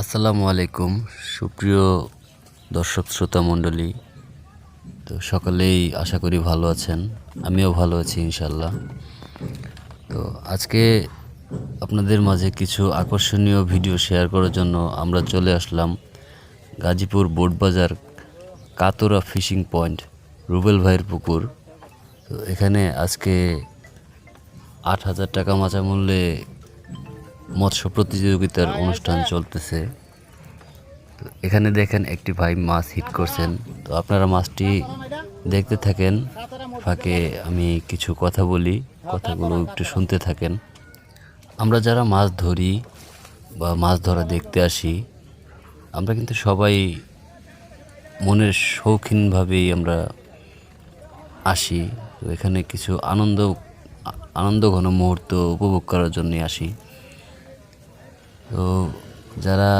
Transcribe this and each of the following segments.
আসসালামু আলাইকুম, সুপ্রিয় দর্শক শ্রোতা মণ্ডলী। তো সকলেই আশা করি ভালো আছেন, আমিও ভালো আছি ইনশাল্লাহ তো আজকে আপনাদের মাঝে কিছু আকর্ষণীয় ভিডিও শেয়ার করার জন্য আমরা চলে আসলাম গাজীপুর বোটবাজার কাতোরা ফিশিং পয়েন্ট, রুবেল ভাইয়ের পুকুর। তো এখানে আজকে আট হাজার টাকা মাচা মূল্যে মৎস্য প্রতিযোগিতার অনুষ্ঠান চলতেছে। এখানে দেখেন একটি ভাই মাছ হিট করছেন। তো আপনারা মাছটি দেখতে থাকেন। ফাঁকে আমি কিছু কথা বলি, কথাগুলো একটু শুনতে থাকেন। আমরা যারা মাছ ধরি বা মাছ ধরা দেখতে আসি, আমরা কিন্তু সবাই মনের শৌখিনভাবেই আমরা আসি। তো এখানে কিছু আনন্দ আনন্দ ঘন মুহূর্ত উপভোগ করার জন্যে আসি। তো যারা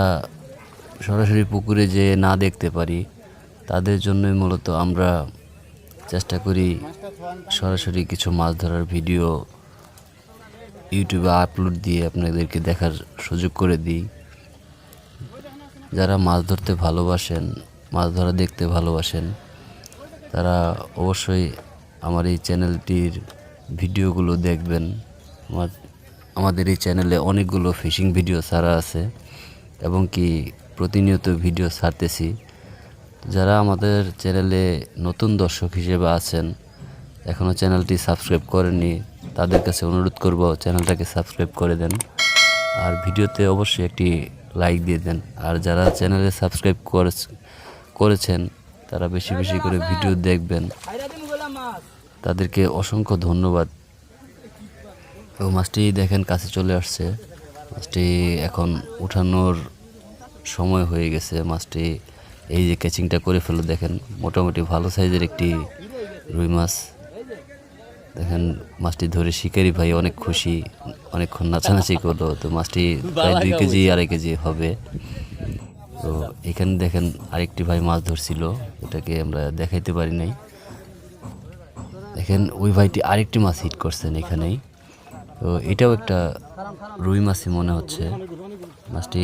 সরাসরি পুকুরে যে না দেখতে পারি, তাদের জন্যই মূলত আমরা চেষ্টা করি সরাসরি কিছু মাছ ধরার ভিডিও ইউটিউবে আপলোড দিয়ে আপনাদেরকে দেখার সুযোগ করে দিই। যারা মাছ ধরতে ভালোবাসেন, মাছ ধরা দেখতে ভালোবাসেন, তারা অবশ্যই আমার এই চ্যানেলটির ভিডিওগুলো দেখবেন। আমার আমাদের এই চ্যানেলে অনেকগুলো ফিশিং ভিডিও ছাড়া আছে এবং কি প্রতিনিয়ত ভিডিও ছাড়তেছি। যারা আমাদের চ্যানেলে নতুন দর্শক হিসেবে আছেন এখনও চ্যানেলটি সাবস্ক্রাইব করেননি, তাদের কাছে অনুরোধ করব চ্যানেলটাকে সাবস্ক্রাইব করে দেন। আর ভিডিওতে অবশ্যই একটি লাইক দিয়ে দেন। আর যারা চ্যানেলে সাবস্ক্রাইব করেছেন, তারা বেশি বেশি করে ভিডিও দেখবেন। তাদেরকে অসংখ্য ধন্যবাদ। তো মাছটি দেখেন কাছে চলে আসছে। মাছটি এখন উঠানোর সময় হয়ে গেছে। মাছটি এই যে ক্যাচিংটা করে ফেলো দেখেন মোটামুটি ভালো সাইজের একটি রুই মাছ। দেখেন মাছটি ধরে শিকারি ভাই অনেক খুশি, অনেকক্ষণ নাচানাচি করল। তো মাছটি প্রায় দুই কেজি, আড়াই কেজি হবে। তো এখানে দেখেন আরেকটি ভাই মাছ ধরছিল, এটাকে আমরা দেখাইতে পারি নাই। দেখেন ওই ভাইটি আরেকটি মাছ হিট করছেন এখানেই। তো এটাও একটা রুই মাছই মনে হচ্ছে। মাছটি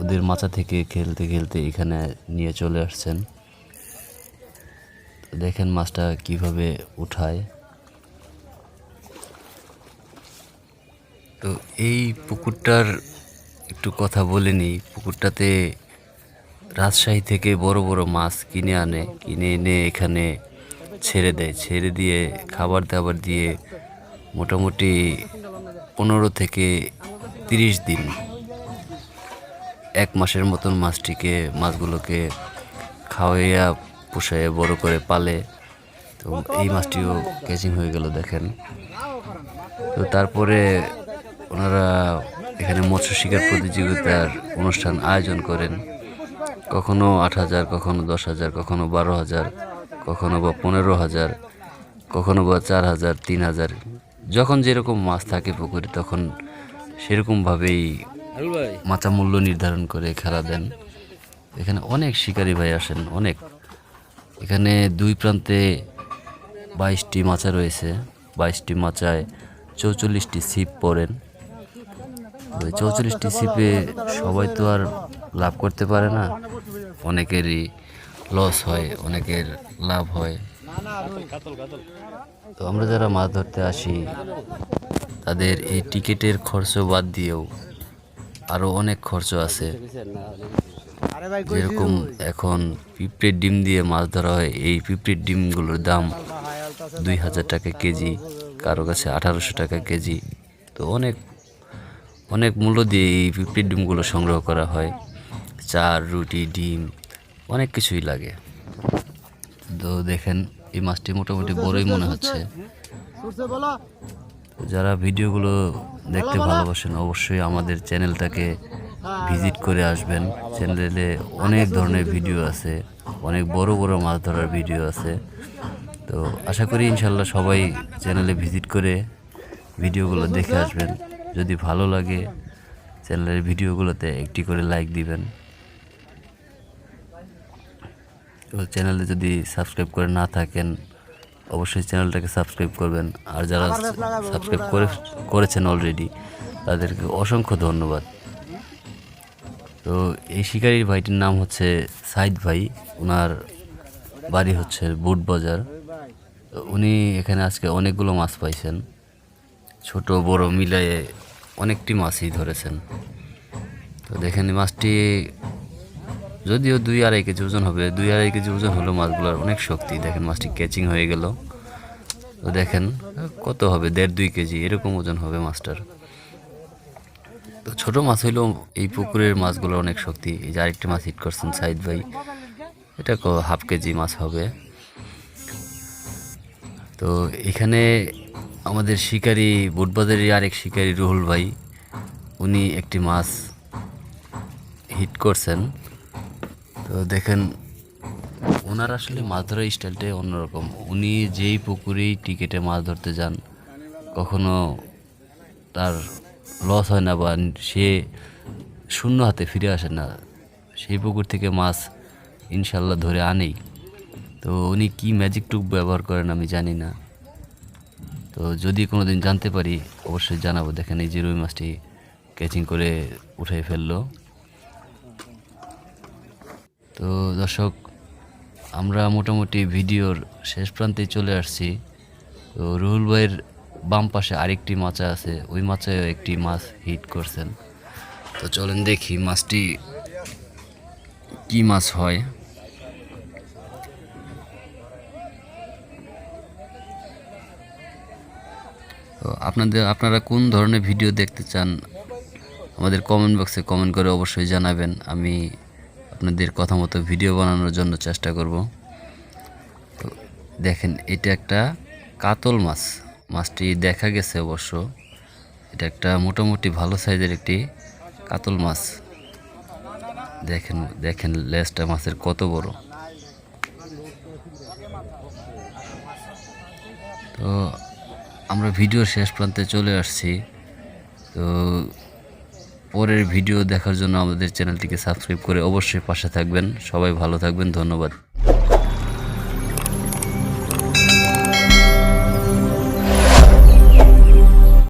ওদের মাচা থেকে খেলতে খেলতে এখানে নিয়ে চলে আসছেন। দেখেন মাছটা কীভাবে উঠায়। তো এই পুকুরটার একটু কথা বলে নিই। পুকুরটাতে রাজশাহী থেকে বড় বড় মাছ কিনে আনে, কিনে এনে এখানে ছেড়ে দেয়। ছেড়ে দিয়ে খাবার দাবার দিয়ে মোটামুটি পনেরো থেকে তিরিশ দিন। এক মাসের মতন মাছটিকে, মাছগুলোকে খাওয়াইয়া পোষায় বড় করে পালে। তো এই মাছটিও ক্যাচিং হয়ে গেল, দেখেন। তো তারপরে ওনারা এখানে মৎস্য শিকার প্রতিযোগিতার অনুষ্ঠান আয়োজন করেন। কখনো আট হাজার, কখনো দশ হাজার, কখনো বারো হাজার, কখনো বা পনেরো হাজার, কখনো বা চার হাজার, তিন হাজার। যখন যেরকম মাছ থাকে পুকুরে তখন সেরকমভাবেই মাচা মূল্য নির্ধারণ করে খেলা দেন। এখানে অনেক শিকারী ভাই আসেন অনেক। এখানে দুই প্রান্তে বাইশটি মাচা রয়েছে। বাইশটি মাচায় চৌচল্লিশটি ছিপ পড়েন। ওই চৌচল্লিশটি ছিপে সবাই তো আর লাভ করতে পারে না। অনেকেরই লস হয় অনেকের লাভ হয়। তো আমরা যারা মাছ ধরতে আসি, তাদের এই টিকিটের খরচ বাদ দিয়েও আরও অনেক খরচ আছে। যেরকম এখন পিঁপড়ের ডিম দিয়ে মাছ ধরা হয়, এই পিঁপড়ের ডিমগুলোর দাম দুই হাজার টাকা কেজি, কারও কাছে আঠারোশো টাকা কেজি। তো অনেক অনেক মূল্য দিয়ে এই পিঁপড়ের ডিমগুলো সংগ্রহ করা হয়। চার, রুটি, ডিম, অনেক কিছুই লাগে। তো দেখেন এই মাছটি মোটামুটি বড়ই মনে হচ্ছে। যারা ভিডিওগুলো দেখতে ভালোবাসেন অবশ্যই আমাদের চ্যানেলটাকে ভিজিট করে আসবেন। চ্যানেলে অনেক ধরনের ভিডিও আছে অনেক বড় বড় মাছ ধরার ভিডিও আছে। তো আশা করি ইনশাল্লাহ সবাই চ্যানেলে ভিজিট করে ভিডিওগুলো দেখে আসবেন। যদি ভালো লাগে চ্যানেলের ভিডিওগুলোতে একটি করে লাইক দিবেন। তো চ্যানেলে যদি সাবস্ক্রাইব করে না থাকেন অবশ্যই চ্যানেলটাকে সাবস্ক্রাইব করবেন। আর যারা সাবস্ক্রাইব করে করেছেন অলরেডি তাদেরকে অসংখ্য ধন্যবাদ। তো এই শিকারির ভাইটির নাম হচ্ছে সাইদ ভাই। ওনার বাড়ি হচ্ছে বুট বাজার। তো উনি এখানে আজকে অনেকগুলো মাছ পাইছেন। ছোট বড় মিলিয়ে অনেকটি মাছই ধরেছেন। তো দেখেন মাছটি যদিও দুই আড়াই কেজি ওজন হবে, দুই আড়াই কেজি ওজন হলো মাছগুলোর অনেক শক্তি। দেখেন মাছটি ক্যাচিং হয়ে গেল। তো দেখেন, কত হবে? দেড় দুই কেজি, এরকম ওজন হবে মাছটার। তো ছোট মাছ হইলেও এই পুকুরের মাছগুলোর অনেক শক্তি। এই যে আরেকটি মাছ হিট করছেন সাইদ ভাই, এটা হাফ কেজি মাছ হবে। তো এখানে আমাদের শিকারি, বুটবাজারের আরেক শিকারি রুহুল ভাই, উনি একটি মাছ হিট করছেন। তো দেখেন, ওনার আসলে মাছ ধরার স্টাইলটাই অন্যরকম। উনি যেই পুকুরেই টিকেটে মাছ ধরতে যান, কখনো তার লস হয় না বা সে শূন্য হাতে ফিরে আসে না। সেই পুকুর থেকে মাছ ইনশাল্লাহ ধরে আনেই। তো উনি কি ম্যাজিক টুক ব্যবহার করেন আমি জানি না। তো যদি কোনো দিন জানতে পারি, অবশ্যই জানাব। দেখেন এই যে রুই মাছটি ক্যাচিং করে উঠে ফেলল। তো দর্শক, আমরা মোটামুটি ভিডিওর শেষ প্রান্তে চলে আসছি। তো রুহুল ভাইয়ের বাম পাশে আরেকটি মাচা আছে, ওই মাচায় একটি মাছ হিট করছেন। তো চলেন দেখি মাছটি কি মাছ হয়। তো আপনাদের, আপনারা কোন ধরনের ভিডিও দেখতে চান, আমাদের কমেন্ট বক্সে কমেন্ট করে অবশ্যই জানাবেন। আমি আপনাদের কথা মতো ভিডিও বানানোর জন্য চেষ্টা করব। তো দেখেন, এটা একটা কাতল মাছ। মাছটি দেখা গেছে অবশ্য। এটা একটা মোটামুটি ভালো সাইজের একটি কাতল মাছ। দেখেন দেখেন লেজটা মাছের কত বড়। তো আমরা ভিডিওর শেষ প্রান্তে চলে আসছি। তো পরের ভিডিও দেখার জন্য আমাদের চ্যানেলটিকে সাবস্ক্রাইব করে অবশ্যই পাশে থাকবেন। সবাই ভালো থাকবেন, ধন্যবাদ।